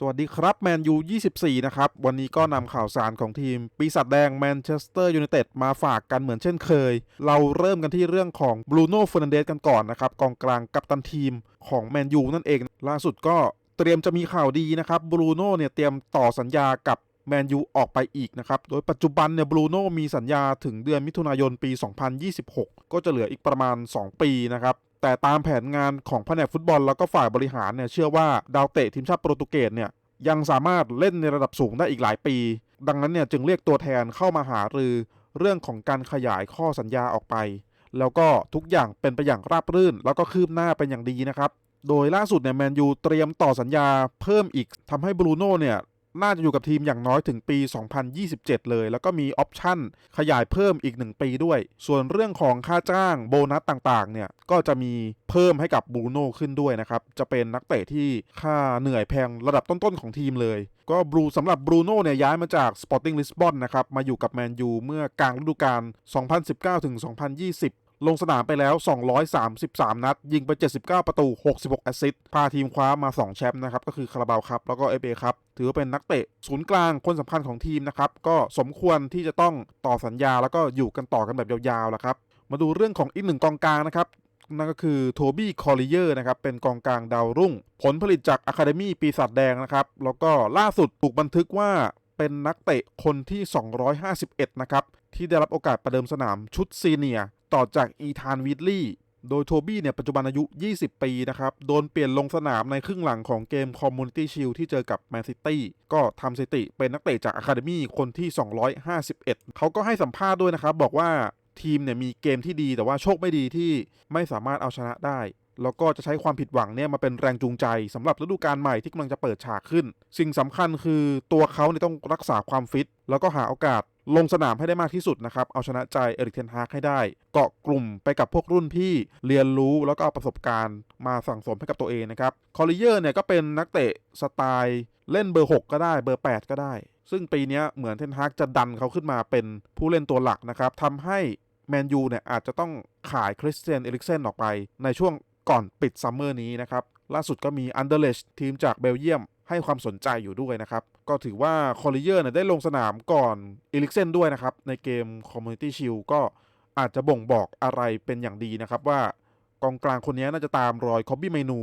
สวัสดีครับแมนยู 24 นะครับ วันนี้ก็นำข่าวสารของทีม ปีศาจแดงแมนเชสเตอร์ยูไนเต็ดมาฝากกันเหมือนเช่นเคย เราเริ่มกันที่เรื่องของบรูโน่เฟ r ร์นันเดสกันก่อนนะครับ กองกลางกัปตันทีมของแมนยูนั่นเอง ล่าสุดก็เตรียมจะมีข่าวดีนะครับบรูโน่เนี่ยเตรียมต่อสัญญากับแมนยูออกไปอีกนะครับ โดยปัจจุบันเนี่ยบรูโน่มีสัญญาถึงเดือนมิถุนายนปี 2026 ก็จะเหลืออีกประมาณ 2 ปีนะครับ แต่ตามแผนงานของแผนกฟุตบอลแล้วก็ฝ่ายบริหารเนี่ยเชื่อว่าดาวเตะทีมชาติโปรตุเกสเนี่ยยังสามารถเล่นในระดับสูงได้อีกหลายปี ดังนั้นเนี่ยจึงเรียกตัวแทนเข้ามาหารือเรื่องของการขยายข้อสัญญาออกไป แล้วก็ทุกอย่างเป็นไปอย่างราบรื่น แล้วก็คืบหน้าเป็นอย่างดีนะครับ โดยล่าสุดเนี่ยแมนยูเตรียมต่อสัญญาเพิ่มอีกทำให้บรูโน่เนี่ย น่าจะอยู่กับทีมอย่างน้อยถึงปี 2027 เลย แล้วก็มีออปชั่นขยายเพิ่มอีก 1 ปีด้วย ส่วนเรื่องของค่าจ้างโบนัสต่างๆ เนี่ย ก็จะมีเพิ่มให้กับบูโน่ขึ้นด้วยนะครับ จะเป็นนักเตะที่ค่าเหนื่อยแพงระดับต้นๆ ของทีมเลย ก็บรูสำหรับบรูโน่เนี่ยย้ายมาจาก Sporting Lisbon นะครับ มาอยู่กับแมนยูเมื่อกลางฤดูกาล 2019-2020 ลงสนามไปแล้ว 233 นัด ยิงไป 79 ประตู 66 แอสซิสต์ พาทีมคว้ามา 2 แชมป์นะครับ ก็คือคาราบาวครับ แล้วก็เอเอครับ ถือว่าเป็นนักเตะ ศูนย์กลางคนสำคัญของทีมนะครับ ก็สมควรที่จะต้องต่อสัญญาแล้วก็อยู่กันต่อกันแบบยาวๆแล้วครับ มาดูเรื่องของอีกหนึ่งกองกลางนะครับนั่นก็คือโทบี้คอลิเยอร์นะครับ เป็นกองกลางดาวรุ่ง ผลผลิตจากอะคาเดมี่ปีศาจแดงนะครับ แล้วก็ล่าสุดถูกบันทึกว่าเป็นนักเตะคนที่ 251 นะครับ ที่ได้รับโอกาสประเดิมสนามชุดซีเนียต่อจากอีธานวิดลี่ โดยโทบี้เนี่ยปัจจุบันอายุ 20 ปีนะครับ โดนเปลี่ยนลงสนามในครึ่งหลังของเกมคอมมูนิตี้ชิลที่เจอกับแมนซิตี้ก็ทำสถิติเป็นนักเตะจากอะคาเดมี่คนที่ 251 เขาก็ให้สัมภาษณ์ด้วยนะครับ บอกว่าทีมเนี่ยมีเกมที่ดีแต่ว่าโชคไม่ดีที่ไม่สามารถเอาชนะได้ แล้วก็จะใช้ความผิดหวังเนี่ยมาเป็นแรงจูงใจสำหรับฤดูกาลใหม่ที่กำลังจะเปิดฉากขึ้น สิ่งสำคัญคือตัวเขาเนี่ยต้องรักษาความฟิต แล้วก็หาโอกาส ลงสนามให้ได้มากที่สุดนะครับ เอาชนะใจเอริกเทนฮากให้ได้ เกาะกลุ่มไปกับพวกรุ่นพี่เรียนรู้แล้วก็เอาประสบการณ์มาสั่งสมให้กับตัวเองนะครับ คอลิเยอร์เนี่ยก็เป็นนักเตะสไตล์เล่นเบอร์ 6 ก็ได้เบอร์ 8 ก็ได้ ซึ่งปีนี้เหมือนเทนฮากจะดันเขาขึ้นมาเป็นผู้เล่นตัวหลักนะครับทำให้แมนยูเนี่ยอาจจะต้องขายคริสเตียนเอริกเซนออกไปในช่วงก่อนปิดซัมเมอร์นี้นะครับ ล่าสุดก็มีอันเดอร์เลชทีมจากเบลเยียม ให้ความสนใจอยู่ด้วยนะครับ ก็ถือว่าคอลิเยอร์เนี่ยได้ลงสนามก่อนเอริกเซนด้วยนะครับ ในเกมคอมมูนิตี้ชิลก็อาจจะบ่งบอกอะไรเป็นอย่างดีนะครับ ว่ากองกลางคนนี้น่าจะตามรอยคอบบี้เมนู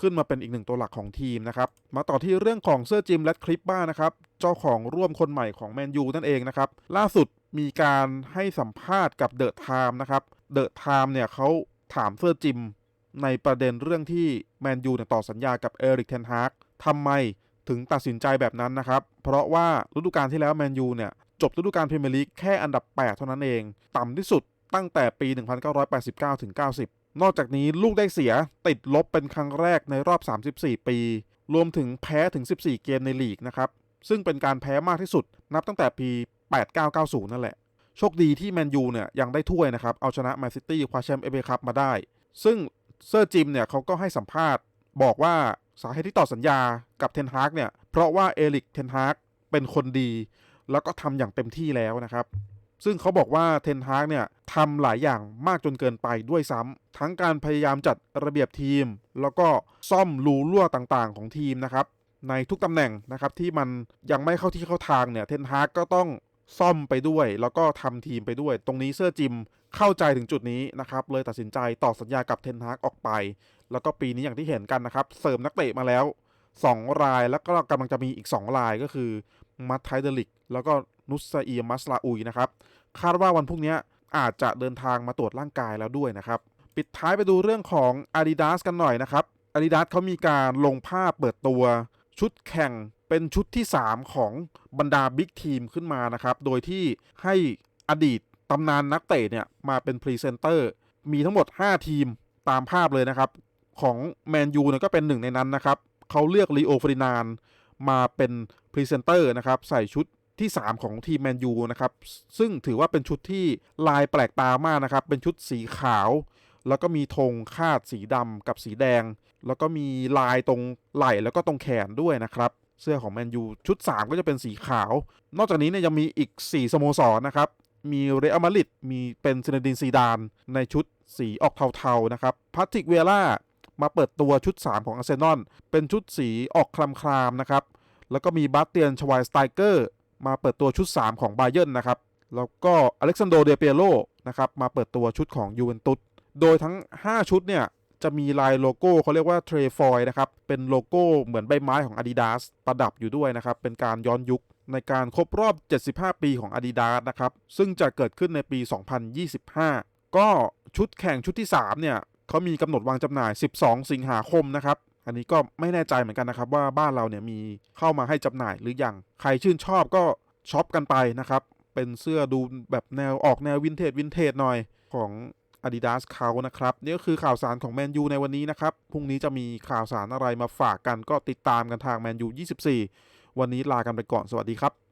ขึ้นมาเป็นอีกหนึ่งตัวหลักของทีมนะครับ มาต่อที่เรื่องของเสื้อจิมและคลิปบ้านะครับ เจ้าของร่วมคนใหม่ของแมนยูนั่นเองนะครับ ล่าสุดมีการให้สัมภาษณ์กับเดอะไทม์นะครับเดอะไทม์เนี่ยเขาถามเสื้อจิมในประเด็นเรื่องที่แมนยูเนี่ยต่อสัญญากับเอริกเทนฮาก ทำไมถึงตัดสินใจแบบนั้นนะครับ เพราะว่าฤดูกาลที่แล้วแมนยูเนี่ยจบฤดูกาลพรีเมียร์ลีกแค่อันดับ 8 เท่านั้นเอง ต่ำที่สุดตั้งแต่ปี 1989ถึง90 นอกจากนี้ลูกได้เสียติดลบเป็นครั้งแรกในรอบ 34 ปี รวมถึงแพ้ถึง 14 เกมในลีกนะครับ ซึ่งเป็นการแพ้มากที่สุดนับตั้งแต่ปี 8990 นั่นแหละ โชคดีที่แมนยูเนี่ยยังได้ถ้วยนะครับ เอาชนะแมนซิตี้คว้าแชมป์เอเอคัพมาได้ ซึ่งเซอร์จิมเนี่ยเขาก็ให้สัมภาษณ์บอกว่า สาเหตุที่ต่อสัญญากับเทนฮากเนี่ย เพราะว่าเอริกเทนฮากเป็นคนดี แล้วก็ทำอย่างเต็มที่แล้วนะครับ ซึ่งเขาบอกว่าเทนฮากเนี่ยทำหลายอย่างมากจนเกินไปด้วยซ้ำทั้งการพยายามจัดระเบียบทีม แล้วก็ซ่อมรูรั่วต่างๆ ของทีมนะครับในทุกตำแหน่งนะครับที่มันยังไม่เข้าที่เข้าทางเนี่ยเทนฮากก็ต้องซ่อมไปด้วย แล้วก็ทำทีมไปด้วย ตรงนี้เสื้อจิมเข้าใจถึงจุดนี้นะครับเลยตัดสินใจต่อสัญญากับเทนฮากออกไป แล้วก็ปีนี้อย่างที่เห็นกันนะครับ เสริมนักเตะมาแล้ว 2 รายแล้วก็กำลังจะมีอีก 2 รายก็คือมัตไทเดลิก แล้วก็นุสเอียมัสลาอุยนะครับ คาดว่าวันพรุ่งนี้อาจจะเดินทางมาตรวจร่างกายแล้วด้วยนะครับ ปิดท้ายไปดูเรื่องของ Adidas กันหน่อยนะครับ Adidas เขามีการลงภาพเปิดตัวชุดแข่งเป็นชุดที่ 3 ของบรรดาบิ๊กทีมขึ้นมานะครับ โดยที่ให้อดีตตำนานนักเตะเนี่ยมาเป็นพรีเซนเตอร์ มีทั้งหมด 5 ทีมตามภาพเลยนะครับ ของแมนยูเนี่ยก็เป็นหนึ่งในนั้นนะครับเขาเลือกลีโอฟรินานมาเป็นพรีเซนเตอร์นะครับใส่ชุดที่ 3 ของทีมแมนยูนะครับซึ่งถือว่าเป็นชุดที่ลายแปลกตามากนะครับ เป็นชุดสีขาว แล้วก็มีธงคาดสีดำกับสีแดง แล้วก็มีลายตรงไหล่แล้วก็ตรงแขนด้วยนะครับเสื้อของแมนยูชุด 3 ก็จะเป็นสีขาว นอกจากนี้เนี่ยยังมีอีก 4 สโมสรนะครับ มีเรอัลมาดริดมีเป็นซินดินซีดาน ในชุดสีออกเทาๆนะครับพาติกเวล่า มาเปิดตัวชุด 3 ของอาร์เซนอลเป็นชุดสีออกคลามๆนะครับ แล้วก็มีบาสเตียนชวายสไตเกอร์มาเปิดตัวชุด 3 ของบาเยิร์นนะครับ แล้วก็อเล็กซานโดเดเปียโลนะครับมาเปิดตัวชุดของยูเวนตุสโดยทั้ง 5 ชุดเนี่ยจะมีลายโลโก้เขาเรียกว่าเทรฟอยนะครับ เป็นโลโก้เหมือนใบไม้ของ Adidas ประดับอยู่ด้วยนะครับ เป็นการย้อนยุคในการครบรอบ 75 ปีของ Adidas นะครับ ซึ่งจะเกิดขึ้นในปี 2025 ก็ชุดแข่งชุดที่ 3 เนี่ย เขามีกำหนดวางจำหน่าย 12 สิงหาคมนะครับอันนี้ก็ไม่แน่ใจเหมือนกันนะครับว่าบ้านเราเนี่ยมีเข้ามาให้จำหน่ายหรือยังใครชื่นชอบก็ช็อปกันไปนะครับ เป็นเสื้อดูแบบแนวออกแนววินเทจวินเทจหน่อยของ Adidas เขานะครับนี่ก็คือข่าวสารของแมนยูในวันนี้นะครับพรุ่งนี้จะมีข่าวสารอะไรมาฝากกันก็ติดตามกันทางแมนยู24 วันนี้ลากันไปก่อนสวัสดีครับ